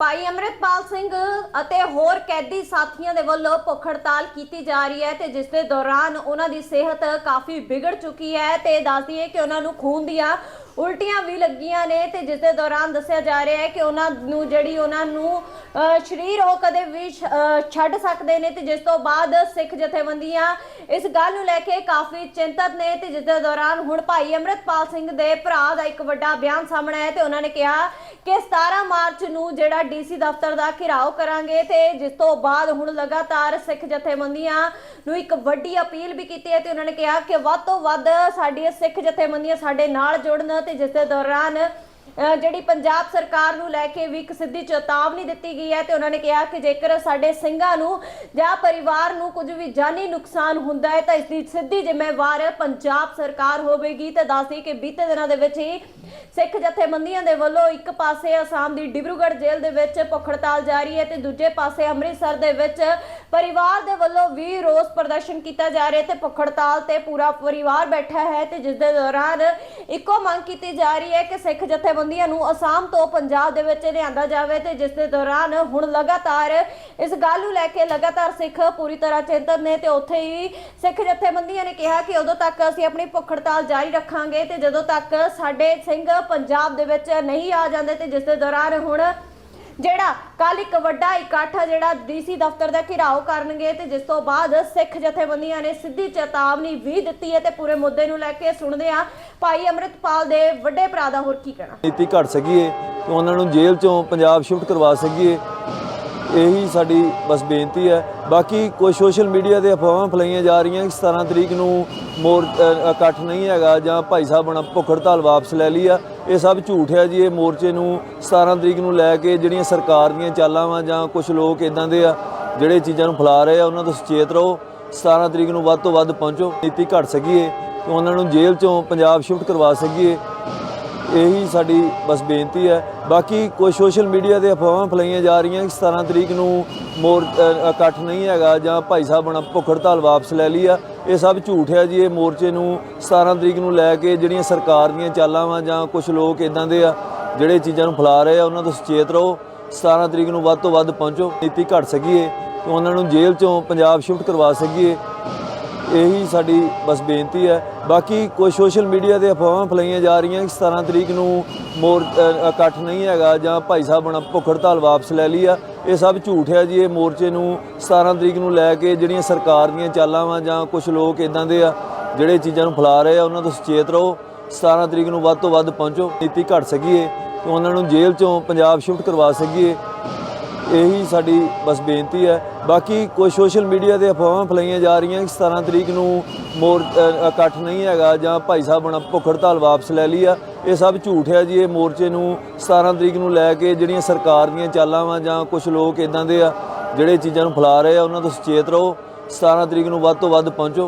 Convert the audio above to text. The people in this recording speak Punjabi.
ਭਾਈ ਅਮਰਿਤਪਾਲ ਸਿੰਘ ਅਤੇ ਹੋਰ ਕੈਦੀ ਸਾਥੀਆਂ ਦੇ ਵੱਲੋਂ ਭੁੱਖ ਹੜਤਾਲ ਕੀਤੀ ਜਾ ਰਹੀ ਹੈ ਤੇ ਜਿਸ ਦੇ ਦੌਰਾਨ ਉਹਨਾਂ ਦੀ ਸਿਹਤ ਕਾਫੀ ਵਿਗੜ ਚੁੱਕੀ ਹੈ ਤੇ ਦੱਸਦੀ ਹੈ ਕਿ ਉਹਨਾਂ ਨੂੰ ਖੂਨ ਦੀਆਂ ਉਲਟੀਆਂ ਵੀ ਲੱਗੀਆਂ ਨੇ ਤੇ ਜਿਸ ਦੇ ਦੌਰਾਨ ਦੱਸਿਆ ਜਾ ਰਿਹਾ ਹੈ ਕਿ ਉਹਨਾਂ ਨੂੰ ਜਿਹੜੀ ਉਹਨਾਂ ਨੂੰ ਸਰੀਰ ਉਹ ਕਦੇ ਵੀ ਛ- ਛੱਡ ਸਕਦੇ ਨੇ ਤੇ ਜਿਸ ਤੋਂ ਬਾਅਦ ਸਿੱਖ ਜਥੇਬੰਦੀਆਂ ਇਸ ਗੱਲ ਨੂੰ ਲੈ ਕੇ ਕਾਫੀ ਚਿੰਤਤ ਨੇ ਤੇ ਜਿਸ ਦੇ ਦੌਰਾਨ ਹੁਣ ਭਾਈ ਅਮਰਿਤਪਾਲ ਸਿੰਘ ਦੇ ਭਰਾ ਦਾ ਇੱਕ ਵੱਡਾ ਬਿਆਨ ਸਾਹਮਣੇ ਆਇਆ ਤੇ ਉਹਨਾਂ ਨੇ ਕਿਹਾ ਕਿ 17 ਮਾਰਚ ਨੂੰ ਜਿਹੜਾ ਡੀਸੀ ਦਫ਼ਤਰ ਦਾ ਘਿਰਾਓ ਕਰਾਂਗੇ ਤੇ ਜਿਸ ਤੋਂ ਬਾਅਦ ਹੁਣ ਲਗਾਤਾਰ ਸਿੱਖ ਜਥੇਬੰਦੀਆਂ ਨੂੰ ਇੱਕ ਵੱਡੀ ਅਪੀਲ ਵੀ ਕੀਤੀ ਹੈ ਤੇ ਉਹਨਾਂ ਨੇ ਕਿਹਾ ਕਿ ਵੱਧ ਤੋਂ ਵੱਧ ਸਾਡੀਆਂ ਸਿੱਖ ਜਥੇਬੰਦੀਆਂ ਸਾਡੇ ਨਾਲ ਜੁੜਨ ਤੇ ਜਿਸ ਦੇ ਦੌਰਾਨ ਜਿਹੜੀ ਪੰਜਾਬ ਸਰਕਾਰ ਨੂੰ ਲੈ ਕੇ ਵੀ ਇੱਕ ਸਿੱਧੀ ਚੇਤਾਵਨੀ ਦਿੱਤੀ ਗਈ ਹੈ ਤੇ ਉਹਨਾਂ ਨੇ ਕਿਹਾ ਕਿ ਜੇਕਰ ਸਾਡੇ ਸਿੰਘਾਂ ਨੂੰ ਜਾਂ ਪਰਿਵਾਰ ਨੂੰ ਕੁਝ ਵੀ ਜਾਨੀ ਨੁਕਸਾਨ ਹੁੰਦਾ ਹੈ ਤਾਂ ਇਸ ਦੀ ਸਿੱਧੀ ਜ਼ਿੰਮੇਵਾਰ ਪੰਜਾਬ ਸਰਕਾਰ ਹੋਵੇਗੀ। ਤੇ ਦੱਸਦੀ ਕਿ ਬੀਤੇ ਦਿਨਾਂ ਦੇ ਵਿੱਚ ਹੀ ਸਿੱਖ ਜਥੇਬੰਦੀਆਂ ਦੇ ਵੱਲੋਂ ਇੱਕ ਪਾਸੇ ਅਸਾਮ ਦੀ ਡਿਬਰੂਗੜ੍ਹ ਜੇਲ੍ਹ ਦੇ ਵਿੱਚ ਭੁੱਖ ਹੜਤਾਲ ਜਾਰੀ ਹੈ ਤੇ ਦੂਜੇ ਪਾਸੇ ਅੰਮ੍ਰਿਤਸਰ ਦੇ ਵਿੱਚ ਪਰਿਵਾਰ ਦੇ ਵੱਲੋਂ ਵੀ ਰੋਸ ਪ੍ਰਦਰਸ਼ਨ ਕੀਤਾ ਜਾ ਰਿਹਾ ਤੇ ਭੁੱਖ ਹੜਤਾਲ ਤੇ ਪੂਰਾ ਪਰਿਵਾਰ ਬੈਠਾ ਹੈ ਤੇ ਜਿਸ ਦੇ ਦੌਰਾਨ ਇੱਕੋ ਮੰਗ ਕੀਤੀ ਜਾ ਰਹੀ ਹੈ ਕਿ ਸਿੱਖ ਜਥੇਬੰਦੀਆਂ ਨੂੰ ਅਸਾਮ ਤੋਂ ਪੰਜਾਬ ਦੇ ਵਿੱਚ ਲਿਆਂਦਾ ਜਾਵੇ ਤੇ ਜਿਸ ਦੇ ਦੌਰਾਨ ਹੁਣ ਲਗਾਤਾਰ ਇਸ ਗੱਲ ਨੂੰ ਲੈ ਕੇ ਲਗਾਤਾਰ ਸਿੱਖ ਪੂਰੀ ਤਰ੍ਹਾਂ ਚਿੰਤਤ ਨੇ ਤੇ ਉੱਥੇ ਹੀ ਸਿੱਖ ਜਥੇਬੰਦੀਆਂ ਨੇ ਕਿਹਾ ਕਿ ਉਦੋਂ ਤੱਕ ਅਸੀਂ ਆਪਣੀ ਭੁੱਖ ਹੜਤਾਲ ਜਾਰੀ ਰੱਖਾਂਗੇ ਤੇ ਜਦੋਂ ਤੱਕ ਸਾਡੇ ਸਿੰਘ ਪੰਜਾਬ ਦੇ ਵਿੱਚ ਨਹੀਂ ਆ ਜਾਂਦੇ ਤੇ ਜਿਸ ਦੇ ਦੌਰਾਨ ਹੁਣ ਜਿਹੜਾ ਕੱਲ ਇੱਕ ਵੱਡਾ ਇਕੱਠ ਜਿਹੜਾ ਡੀਸੀ ਦਫ਼ਤਰ ਦਾ ਘਿਰਾਓ ਕਰਨਗੇ ਤੇ ਜਿਸ ਤੋਂ ਬਾਅਦ ਸਿੱਖ ਜਥੇਬੰਦੀਆਂ ਨੇ ਸਿੱਧੀ ਚੇਤਾਵਨੀ ਵੀ ਦਿੱਤੀ ਹੈ ਤੇ ਪੂਰੇ ਮੁੱਦੇ ਨੂੰ ਲੈ ਕੇ ਸੁਣਦੇ ਆ ਭਾਈ ਅਮਰਿਤਪਾਲ ਦੇ ਵੱਡੇ ਭਰਾ ਦਾ ਹੋਰ ਕੀ ਕਹਿਣਾ? ਨੀਤੀ ਘਟ ਸਕੀਏ ਤੇ ਉਹਨਾਂ ਨੂੰ ਜੇਲ੍ਹ ਚੋਂ ਪੰਜਾਬ ਸ਼ਿਫਟ ਕਰਵਾ ਸਕੀਏ ਇਹੀ ਸਾਡੀ ਬਸ ਬੇਨਤੀ ਹੈ। ਬਾਕੀ ਕੋਈ ਸੋਸ਼ਲ ਮੀਡੀਆ ਤੇ ਅਫਵਾਹਾਂ ਫਲਾਈਆਂ ਜਾ ਰਹੀਆਂ ਕਿ 17 ਤਰੀਕ ਨੂੰ ਮੋਰ ਇਕੱਠ ਨਹੀਂ ਹੈਗਾ ਜਾਂ ਭਾਈ ਸਾਹਿਬ ਬਣਾ ਭੁੱਖ ਹੜਤਾਲ ਵਾਪਸ ਲੈ ਲਈ ਆ। ਇਹ ਸਭ ਝੂਠ ਹੈ ਜੀ, ਇਹ ਮੋਰਚੇ ਨੂੰ 17 ਤਰੀਕ ਨੂੰ ਲੈ ਕੇ ਜਿਹੜੀਆਂ ਸਰਕਾਰ ਦੀਆਂ ਚਾਲਾਂ ਵਾ ਜਾਂ ਕੁਝ ਲੋਕ ਇਦਾਂ ਦੇ ਆ, ਜਿਹੜੇ ਚੀਜ਼ਾਂ ਨੂੰ ਫੈਲਾ ਰਹੇ ਆ, ਉਹਨਾਂ ਤੋਂ ਸੁਚੇਤ ਰਹੋ। 17 ਤਰੀਕ ਨੂੰ ਵੱਧ ਤੋਂ ਵੱਧ ਪਹੁੰਚੋ। ਨੀਤੀ ਘਟ ਸਕੀਏ ਤੇ ਉਹਨਾਂ ਨੂੰ ਜੇਲ੍ਹ ਚੋਂ ਪੰਜਾਬ ਸ਼ਿਫਟ ਕਰਵਾ ਸਕੀਏ। ਇਹੀ ਸਾਡੀ ਬਸ ਬੇਨਤੀ ਹੈ। ਬਾਕੀ ਕੋਈ ਸੋਸ਼ਲ ਮੀਡੀਆ ਤੇ ਅਫਵਾਹਾਂ ਫਲਾਈਆਂ ਜਾ ਰਹੀਆਂ ਕਿ 17 ਤਰੀਕ ਨੂੰ ਮੋਰ ਇਕੱਠ ਨਹੀਂ ਹੈਗਾ ਜਾਂ ਭਾਈ ਸਾਹਿਬ ਬਣਾ ਭੁੱਖ ਹੜਤਾਲ ਵਾਪਸ ਲੈ ਲਈ ਆ। ਇਹ ਸਭ ਝੂਠ ਹੈ ਜੀ, ਇਹ ਮੋਰਚੇ ਨੂੰ 17 ਤਰੀਕ ਨੂੰ ਲੈ ਕੇ ਜਿਹੜੀਆਂ ਸਰਕਾਰ ਦੀਆਂ ਚਾਲਾਂ ਵਾ ਜਾਂ ਕੁਝ ਲੋਕ ਇਦਾਂ ਦੇ ਆ, ਜਿਹੜੇ ਚੀਜ਼ਾਂ ਨੂੰ ਫੈਲਾ ਰਹੇ ਆ, ਉਹਨਾਂ ਤੋਂ ਸੁਚੇਤ ਰਹੋ। 17 ਤਰੀਕ ਨੂੰ ਵੱਧ ਤੋਂ ਵੱਧ ਪਹੁੰਚੋ। ਨੀਤੀ ਘਟ ਸਕੀਏ ਤੇ ਉਹਨਾਂ ਨੂੰ ਜੇਲ੍ਹ ਚੋਂ ਪੰਜਾਬ ਸ਼ਿਫਟ ਕਰਵਾ ਸਕੀਏ। ਇਹੀ ਸਾਡੀ ਬਸ ਬੇਨਤੀ ਹੈ। ਬਾਕੀ ਕੋਈ ਸੋਸ਼ਲ ਮੀਡੀਆ ਤੇ ਅਫਵਾਹਾਂ ਫਲਾਈਆਂ ਜਾ ਰਹੀਆਂ ਕਿ 17 ਤਰੀਕ ਨੂੰ ਮੋਰ ਇਕੱਠ ਨਹੀਂ ਹੈਗਾ ਜਾਂ ਭਾਈ ਸਾਹਿਬ ਬਣਾ ਭੁੱਖ ਹੜਤਾਲ ਵਾਪਸ ਲੈ ਲਈ ਆ। ਇਹ ਸਭ ਝੂਠ ਹੈ ਜੀ, ਇਹ ਮੋਰਚੇ ਨੂੰ 17 ਤਰੀਕ ਨੂੰ ਲੈ ਕੇ ਜਿਹੜੀਆਂ ਸਰਕਾਰ ਦੀਆਂ ਚਾਲਾਂ ਵਾ ਜਾਂ ਕੁਝ ਲੋਕ ਇਦਾਂ ਦੇ ਆ, ਜਿਹੜੇ ਚੀਜ਼ਾਂ ਨੂੰ ਫੈਲਾ ਰਹੇ ਆ, ਉਹਨਾਂ ਤੋਂ ਸੁਚੇਤ ਰਹੋ। 17 ਤਰੀਕ ਨੂੰ ਵੱਧ ਤੋਂ ਵੱਧ ਪਹੁੰਚੋ। ਨੀਤੀ ਘਟ ਸਕੀਏ ਤੇ ਉਹਨਾਂ ਨੂੰ ਜੇਲ੍ਹ ਚੋਂ ਪੰਜਾਬ ਸ਼ਿਫਟ ਕਰਵਾ ਸਕੀਏ। ਇਹੀ ਸਾਡੀ ਬਸ ਬੇਨਤੀ ਹੈ। ਬਾਕੀ ਕੋਈ ਸੋਸ਼ਲ ਮੀਡੀਆ ਤੇ ਅਫਵਾਹਾਂ ਫਲਾਈਆਂ ਜਾ ਰਹੀਆਂ ਕਿ 17 ਤਰੀਕ ਨੂੰ ਮੋਰ ਇਕੱਠ ਨਹੀਂ ਹੈਗਾ ਜਾਂ ਭਾਈ ਸਾਹਿਬ ਬਣਾ ਭੁੱਖ ਹੜਤਾਲ ਵਾਪਸ ਲੈ ਲਈ ਆ। ਇਹ ਸਭ ਝੂਠ ਹੈ ਜੀ, ਇਹ ਮੋਰਚੇ ਨੂੰ 17 ਤਰੀਕ ਨੂੰ ਲੈ ਕੇ ਜਿਹੜੀਆਂ ਸਰਕਾਰ ਦੀਆਂ ਚਾਲਾਂ ਵਾ ਜਾਂ ਕੁਝ ਲੋਕ ਇਦਾਂ ਦੇ ਆ, ਜਿਹੜੇ ਚੀਜ਼ਾਂ ਨੂੰ ਫੈਲਾ ਰਹੇ ਆ, ਉਹਨਾਂ ਤੋਂ ਸੁਚੇਤ ਰਹੋ। 17 ਤਰੀਕ ਨੂੰ ਵੱਧ ਤੋਂ ਵੱਧ ਪਹੁੰਚੋ।